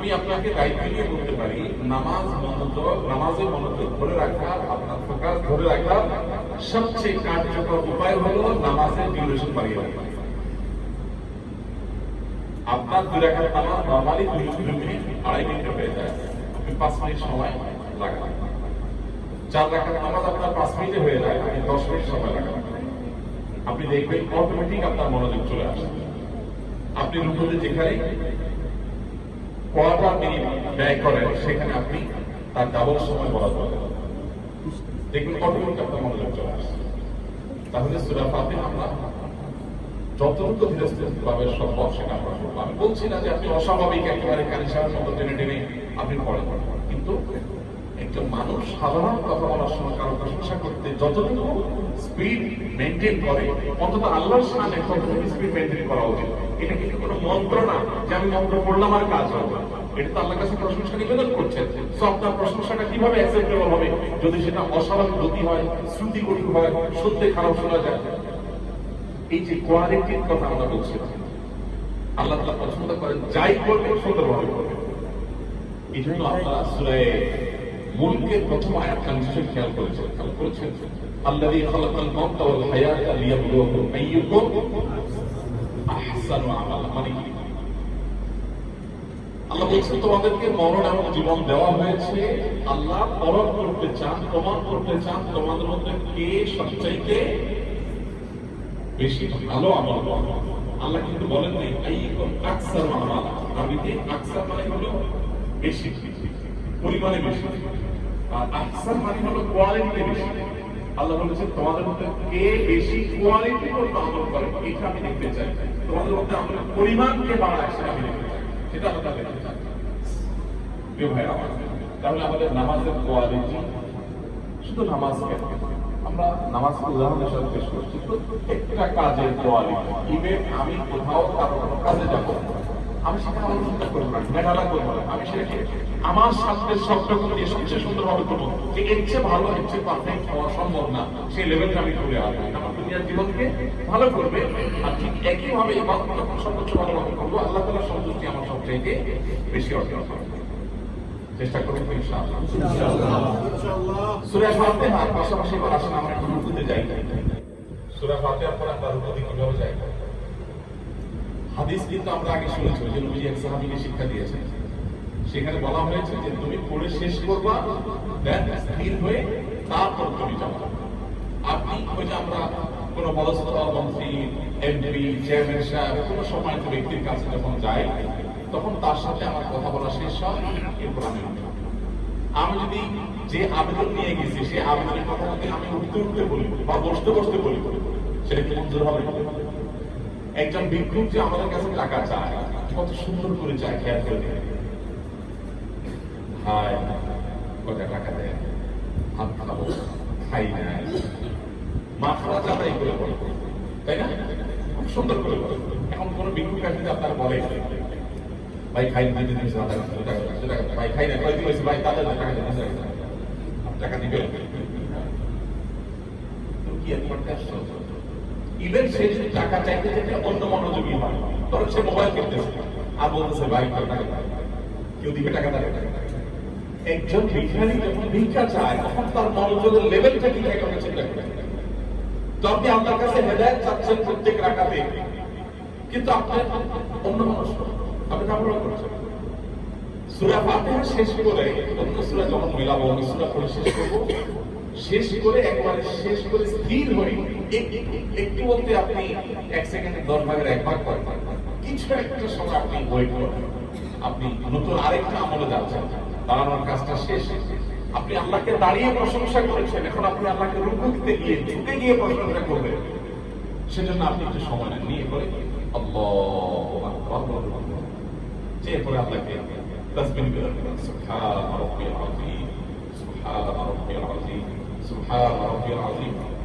আমি আপনাকে দায়িত্ব নিয়ে বলতে পারি, নামাজ মনোযোগ নামাজে মনোযোগ ধরে রাখা, আপনার ফোকাস ধরে রাখা সবচেয়ে কার্যকর উপায় হলো নামাজের ডিউরেশন বাড়িয়ে রাখা। আপনার দুই রাখার নামাজ নর্মালি দুই দুই মিনিট, আড়াই মিনিটে হয়ে যায়। পাঁচ মিনিট সময় লাগান। চার রাখার নামাজ আপনার পাঁচ মিনিটে হয়ে যায়, আপনি দশ মিনিট সময় লাগান। আপনি দেখবেন অটোমেটিক আপনার মনোযোগ চলে আসে। আপনি রুকুতে যেখানে কোয়ার্টার মিনিট ব্যয় করেন, সেখানে আপনি তার ডাবল সময় বরাদ্দ করেন। দেখবেন অটোমেটিক আপনার মনোযোগ চলে আসে তাহলে সুরা ফাতে আমরা যতটুকু সম্ভব সেটা আমরা করব আমি বলছি না যে আপনি অস্বাভাবিক, একেবারে কালিসার মতো টেনে টেনে আপনি কিন্তু একজন মানুষ সাধারণ কথা বলার সময় কারও প্রশংসা করতে যতটুকু স্পিড মেনটেন করে, অন্তত আল্লাহর সামনে ততটুকু স্পিড মেনটেন করা উচিত। এটা কিন্তু কোনো মন্ত্র না যে আমি মন্ত্র পড়লাম আর কাজ হবে। এটা তো আল্লাহর কাছে প্রশংসা নিবেদন করছেন। তো আপনার প্রশংসাটা কীভাবে অ্যাকসেপ্টেবল হবে? যদি সেটা অস্বাভাবিক গতি হয় শ্রুতি কঠিন হয়, সত্যি খারাপ শোনা যায়। এই যে কোয়ালিটির কথা আমরা বলছিলাম, আল্লাহ তালা পছন্দ করেন, যাই করবেন সুন্দরভাবে করবেন। এই জন্য আপনারা সুরায় মুলকের প্রথম আয়াতটা নিশ্চয়ই খেয়াল করেছেন। খেয়াল করেছেন? আল্লাহ খালাকাল মাউতা ওয়াল হায়াতা লিয়াবলুয়াকুম আইয়ুকুম আহসানু আমালা মানে আল্লাহ বলছেন তোমাদেরকে মরণ এবং জীবন দেওয়া হয়েছে। আল্লাহ পরখ করতে চান, প্রমাণ করতে চান, তোমাদের মধ্যে কে সবচাইতে বেশি ভালো আমল করবে আল্লাহ কিন্তু বলেন নাই আইকুম আকসার আমাল। আরবিতে আকসার মানে হলো বেশি, পরিমাণে বেশি। আর আকসার মানে হলো কোয়ালিটিতে বেশি। আল্লাহ বলেছেন, তোমাদের মধ্যে কে বেশি কোয়ালিটি আমল করে, এটা আমি দেখতে চাই। তোমাদের মধ্যে বাড়ায়, সেটা আমি দেখতে চাই। সেটা আমরা দেখতে চাই। ভাই আমার তাহলে আমাদের নামাজের কোয়ালিটি শুধু নামাজ কেন? আমরা নামাজ উদাহরণ হিসাবে পেশ করছি, প্রত্যেকটা কাজের কোয়ালিটি ইভেন আমি কোথাও কারও কাজে যাব আমি সেটা আলোচনা করব না মেঘালা করব না আমি সেটাকে আমার সাথে শব্দগুলো দিয়ে সবচেয়ে সুন্দরভাবে করব যে এর চেয়ে ভালো এর চেয়ে পারফেক্ট হওয়া সম্ভব না সেই লেভেলটা আমি করে আসব আমার দুনিয়ার জীবনকে ভালো করবে আর ঠিক একইভাবে এই বাদ যখন সর্বোচ্চ ভালোভাবে করব আল্লাহ তালার সন্তুষ্টি আমার সবচেয়ে বেশি অর্জন করবে চেষ্টা করব ইনশাআল্লাহ। ফাতিহার পাশাপাশি এবার আসুন আমরা একটু রুকুতে যাই। সূরা ফাতিহার পর রুকুতে কীভাবে যাই? হাদিস কিন্তু আমরা আগে শুনেছি যে নবী এক সাহাবীকে শিক্ষা দিয়েছেন। সেখানে বলা হয়েছে যে তুমি পড়ে শেষ করবা দেন স্থির হয়ে তারপর তুমি যাও। আপনি ওই যে আমরা কোন পদস্থ মন্ত্রী এমপি চেয়ারম্যান সাহেব কোনো সম্মানিত ব্যক্তির কাছে যখন যাই, তখন তার সাথে আমার কথা বলা শেষ হয়, এরপর আমি আমি যদি যে আবেদন নিয়ে গেছি, সেই আবেদনের কথা যদি আমি উঠতে উঠতে বলি বা বসতে বসতে বলি, সেটা কি মঞ্জুর হবে? একজন ভিক্ষুক যে আমাদের কাছে টাকা চায়, কত সুন্দর করে চায়, খেয়াল করে দেখে। ভাই কত টাকা দেয়? হাত খাব খাই নাই বলে। তাই না? খুব সুন্দর করে বলে। এখন কোন ভিক্ষুক আপনার বলে ভাই, খাই না টাকা ভাই, খাই না কয় দিয়েছে ভাই তাদের টাকা দিতে টাকা দিবে কি করতে আসছো? ইভেন সে যদি টাকা চাইতে চাইতে অন্য মনোযোগী হয়, ধরো সে মোবাইল কিনতেছে। আর বলতেছে, ভাই টাকা কেউ দিবে টাকা দেবে একজন ভিখারি যখন ভিক্ষা চায়, তখন তার মনোযোগের লেভেলটা কি থাকে আমরা চিন্তা করি। তো আপনি আপনার কাছে হেদায়ত চাচ্ছেন প্রত্যেক রাখাতে কিন্তু আপনার অন্য মানুষ আপনি কামড়া করছেন সুরা ফাতিহা শেষ করে অন্য সুরা যখন মিলাবো, অন্য সুরা করে শেষ করব। শেষ করে একবারে শেষ করে স্থির হই একটু বলতে আপনি এক সেকেন্ডে দশ ভাগের এক ভাগ করেন। কিছু একটা সময় আপনি ওয়েট করেন আপনি নতুন আরেকটা আমলে যাচ্ছেন। দাঁড়ানোর কাজটা শেষ। আপনি আল্লাহকে দাঁড়িয়ে প্রশংসা করেছেন। এখন আপনি আল্লাহকে রুকু দিতে গিয়ে ঝুঁকে গিয়ে প্রশংসা করবেন। সেজন্য আপনি একটু সময় নেন। নিয়ে করে যে এরপরে আল্লাহকে তাসবিহ করে সুবহান রাব্বিয়াল আযীম সুবহান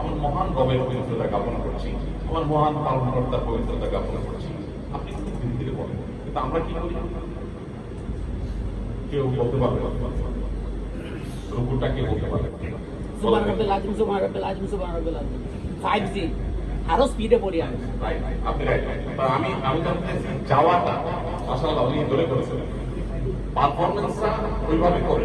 আমার মহান রবের পবিত্রতা জ্ঞাপন করছি। আমার মহান পালনকর্তার পবিত্রতা জ্ঞাপন করছি। আপনি খুব ধীরে ধীরে বলেন কিন্তু আমরা কি করি? কেউ বলতে পারবে রুকুটা কে বলতে পারবে? সুবহান রাব্বিল আযীম সুবহান রাব্বিল আযীম সুবহান রাব্বিল আযীম 5G আরও স্পিডে পড়ি আমি। আপনি আমি আমি তো যাওয়াটা ধরে করেছেন। পারফরমেন্সটা ওইভাবে করে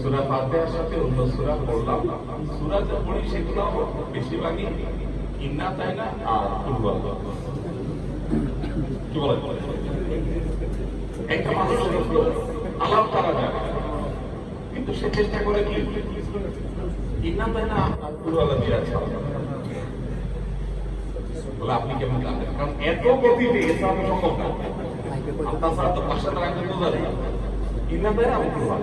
সূরা ফাতিহার সাথে অন্য সূরা পড়লাম। সূরা যা পড়ি, সেগুলো বেশিরভাগই ইন্না তাই না আর ফুটবল। কি বলে? একটা উপর আলাপ করা যায় কিন্তু সে চেষ্টা করে কি? ইন্না তাই না আর ফুটবল দিয়ে আছে বলে, আপনি কেমন জানেন? কারণ এত গতিতে এসব সম্ভব না। আপনার ছাড়া তো পাঁচশো কিন্তু জানি ইন্না তাই না ফুটবল।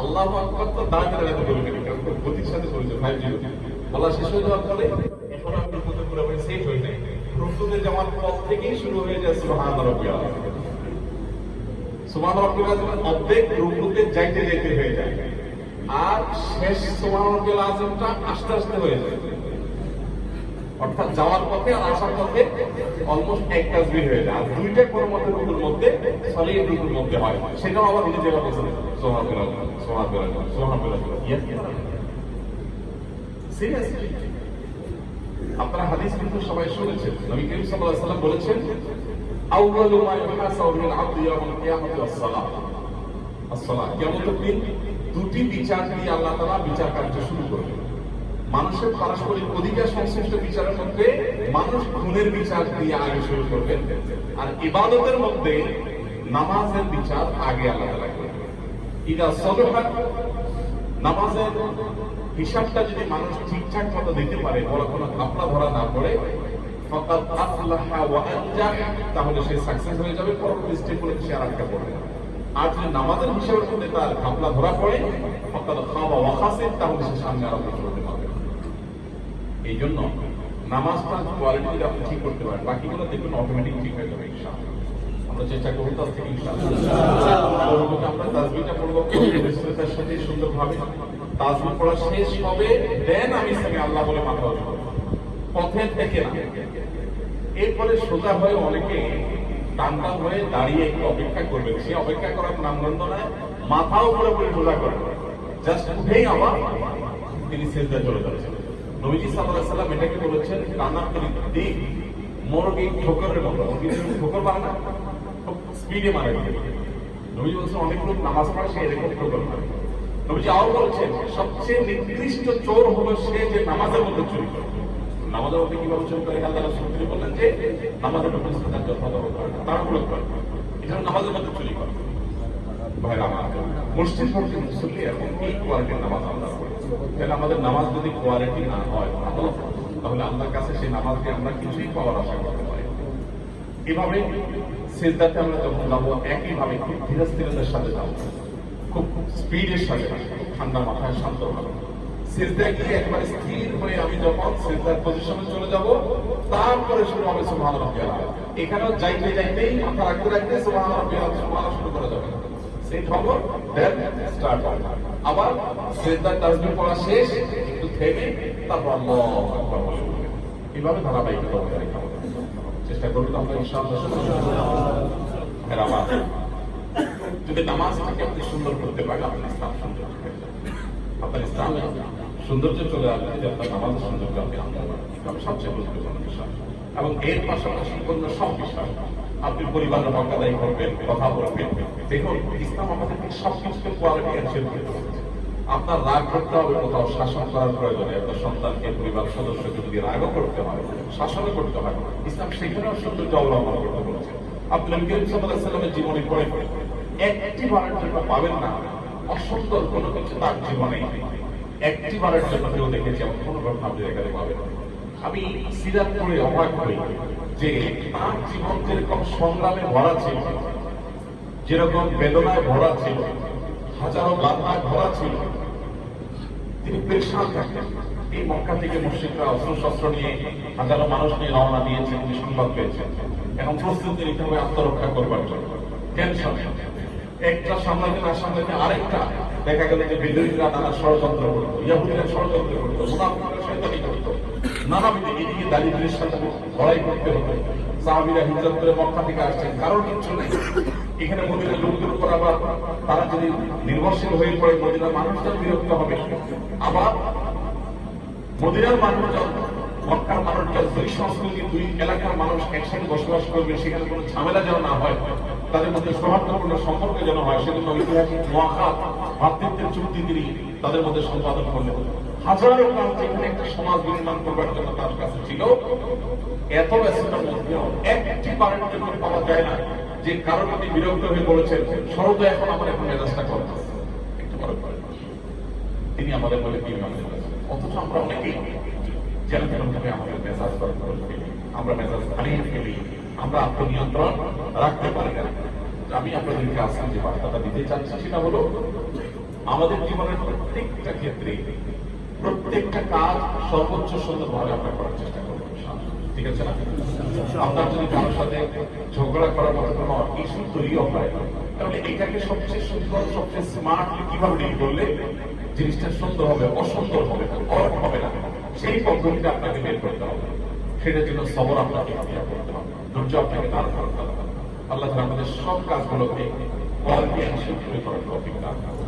আল্লাহ আকবর তো বলি গতির সাথে ফাইভ জিরো বলা শেষ হয়ে যাওয়ার এখন হয়ে থেকেই শুরু হয়ে যায় সুবহান রাব্বিয়াল আযীম অর্ধেক রুকুতে যাইতে যাইতে হয়ে যায়। আর শেষ রাব্বিয়াল আযীমটা আস্তে আস্তে হয়ে যায়। অর্থাৎ যাওয়ার পথে আর আসার পথে অলমোস্ট এক হয়ে যায়। আর দুইটা কোনো মতে মধ্যে সলিড রুকুর মধ্যে হয়। সেটাও আবার উনি যেভাবে সিরিয়াসলি আপনারা হাদিস কিন্তু সবাই শুনেছেন। নবী করিম সাল্লাল্লাহু আলাইহি বলেছেন মা ইউহাসাবু মিন আবদি ইয়াউমুল কিয়ামাতি কিয়ামতের দিন দুটি বিচার দিয়ে আল্লাহ তাআলা বিচার কার্য শুরু করবেন। মানুষের পারস্পরিক অধিকার সংশ্লিষ্ট বিচারের মধ্যে মানুষ খুনের বিচার দিয়ে আগে শুরু করবেন। আর ইবাদতের মধ্যে নামাজের বিচার আগে আল্লাহ তাআলা ইদা সলহাত নামাজের হিসাবটা যদি মানুষ ঠিকঠাক মতো দিতে পারে, বড় কোনো ঘাপলা ধরা না পড়ে আফলাহা ওয়া তাহলে সে সাকসেস হয়ে যাবে, পরবর্তী স্টেপে সে আর একটা পড়বে। আর যদি নামাজের হিসাবের মধ্যে তার পড়ে খাওয়া ওয়া তাহলে সে সামনে আর করতে পারবে। এই জন্য নামাজটা কোয়ালিটি আপনি ঠিক করতে পারেন, বাকিগুলো দেখবেন অটোমেটিক ঠিক হয়ে যাবে, ইনশাআল্লাহ। আমরা চেষ্টা করব তার থেকে আমরা পড়ব। বিস্তৃতার সাথে পড়া শেষ হবে। দেন আমি আল্লাহ বলে মাথা থেকে না। এরপরে সোজা হয়ে অনেকে টান টান হয়ে দাঁড়িয়ে একটু অপেক্ষা করবে। সে অপেক্ষা করার নামগন্ধ নয় মাথাও পুরোপুরি সোজা করে। জাস্ট উঠেই আবার তিনি সেজদা চলে যাচ্ছেন নবীজি আলাইহি সাল্লাম এটাকে বলেছেন, কানা কানাতুল দিক মোরগি ঠোকরের মতো। ঠোকর মারে না। খুব স্পিডে মারে নবীজি বলছেন অনেক লোক নামাজ পড়ে, সে এরকম ঠোকর মারে নবীজি আরও বলছেন, সবচেয়ে নির্দিষ্ট চোর হলো সে যে নামাজের মধ্যে চুরি করে। নামাজের মধ্যে কীভাবে চুরি করে, আল্লাহ তিনি বললেন যে, নামাজের মধ্যে সাদা যথাযথ করে তাড়াহুড়ো করে। নামাজের মধ্যে চুরি করে। ভাই আমার মুসল্লি এখন কোয়ালিটির নামাজ আমাদের নামাজ যদি কোয়ালিটি না হয়, ভালো, তাহলে আল্লাহর কাছে সেই নামাজ দিয়ে আমরা কিছুই পাওয়ার আশা করতে পারি এভাবে সেজদাতে আমরা যখন যাব, একইভাবে খুব ধীরস্থিরতার সাথে যাব। খুব স্পিডের সাথে ঠান্ডা মাথায় শান্ত ভাবে সেজদায় গিয়ে একবার স্থির হয়ে আমি যখন সেজদার পজিশনে চলে যাব, তারপরে শুরু হবে সুবহান রাব্বিয়াল এখানেও যাইতে যাইতেই মাথা রাখতে রাখতে সুবহান রাব্বিয়াল সুবহান শুরু করা যাবে। সেট হব দেন স্টার্ট হবে। আবার সেজদার তাসবিহ পড়া শেষ, একটু থেমে তারপর আল্লাহু আকবার। এভাবে ধারাবাহিকতা বজায় হবে। চেষ্টা করুন আমরা ইনশাআল্লাহ আমার যদি নামাজটাকে আপনি সুন্দর করতে পারেন, আপনার ইসলাম সুন্দর আপনার ইসলামে সৌন্দর্য চলে আসবে যে আপনার নামাজের সৌন্দর্য আপনি আনতে সবচেয়ে গুরুত্বপূর্ণ বিষয়। এবং এর পাশাপাশি অন্য সব বিষয়। আপনি পরিবারের হক আদায় করবেন, কথা বলবেন। দেখুন, ইসলাম আমাদেরকে সব কিছুকে কোয়ালিটি দিয়েছে। আপনার রাগ করতে হবে কোথাও, শাসন করার প্রয়োজনে। আপনার সন্তানকে পরিবার সদস্যকে যদি রাগও করতে হয়, শাসনও করতে হয়। ইসলাম সেখানেও সৌন্দর্য অবলম্বন করতে বলেছে। নবী করিম সাল্লামের জীবনী পড়ে একটি বারের জন্য পাবেন না, অসুন্দর কোনো কিছু তার জীবনে। একটি বারের জন্য কেউ দেখেছি, এমন কোনো ঘটনা আপনি এখানে পাবেন আমি সিরাত পড়ে অবাক হই যে তার জীবন যেরকম সংগ্রামে ভরা ছিল, যেরকম বেদনায় ভরা ছিল হাজারো বাধায় ভরা ছিল। তিনি পেরেশান থাকতেন। এই মক্কা থেকে মুর্শিদরা অস্ত্র শস্ত্র নিয়ে হাজারো মানুষ নিয়ে রওনা দিয়েছেন, তিনি সংবাদ পেয়েছেন এখন প্রস্তুতি নিতে হবে আত্মরক্ষা করবার জন্য। টেনশন। একটা সামলাতে না সামলাতে আরেকটা। দেখা গেল যে বিদ্রোহীরা নানা ষড়যন্ত্র করতো, ইয়াহুদিরা ষড়যন্ত্র করতো, মুনাফিকরা শয়তানি করতো। নানাবিধ এদিকে দারিদ্রের সাথে লড়াই করতে হতো। সাহাবিরা হিজরত করে মক্কা থেকে আসছেন। কারণ কিচ্ছু নেই। এখানে মদিনার লোকদের উপর আবার তারা যদি নির্ভরশীল হয়ে পড়ে, মদিনার মানুষজন বিরক্ত হবে। আবার মদিনার মানুষজন, মক্কার মানুষজন, দুই সংস্কৃতি, দুই এলাকার মানুষ একসাথে বসবাস করবে, সেখানে কোনো ঝামেলা যেন না হয়, তাদের মধ্যে সৌহার্দ্যপূর্ণ সম্পর্ক যেন হয়, সেজন্য ঐতিহাসিক মহাখাত ভাতৃত্বের চুক্তি তিনি তাদের মধ্যে সম্পাদন করলেন। হাজারো কাজ যেখানে একটা সমাজ নির্মাণ করবার জন্য তার কাছে ছিল। এত ব্যস্ততার মধ্যেও একটি কারণ জন্য পাওয়া যায় না। যে কারণ আপনি বিরক্ত হয়ে বলেছেন সরদ এখন আমার এখন মেজাজটা করতে একটু বড় করে। তিনি আমাদের বলে আমাদের অথচ আমরা অনেকেই যেন তেমন ভাবে আমাদের মেজাজ গরম করে আমরা মেজাজ হারিয়ে ফেলি, আমরা আত্মনিয়ন্ত্রণ রাখতে পারি না। আমি আপনাদেরকে আজকে যে বার্তাটা দিতে চাচ্ছি, সেটা হলো, আমাদের জীবনের প্রত্যেকটা ক্ষেত্রে প্রত্যেকটা কাজ সর্বোচ্চ সুন্দরভাবে আমরা করার চেষ্টা ঠিক আছে না আপনার যদি কারোর সাথে ঝগড়া করার মতো কোনো ইস্যু হয়, তাহলে এটাকে সবচেয়ে সুন্দর, সবচেয়ে স্মার্ট কীভাবে ডিল করলে জিনিসটা সুন্দর হবে, অসুন্দর হবে অরক হবে না, সেই পদ্ধতিটা আপনাকে বের করতে হবে। সেটার জন্য সবর আপনাকে করতে হবে, ধৈর্য আপনাকে করতে হবে। আল্লাহ তাআলা আমাদের সব কাজগুলোকে কোয়ালিটি হিসেবে করার টপিক দান করুন।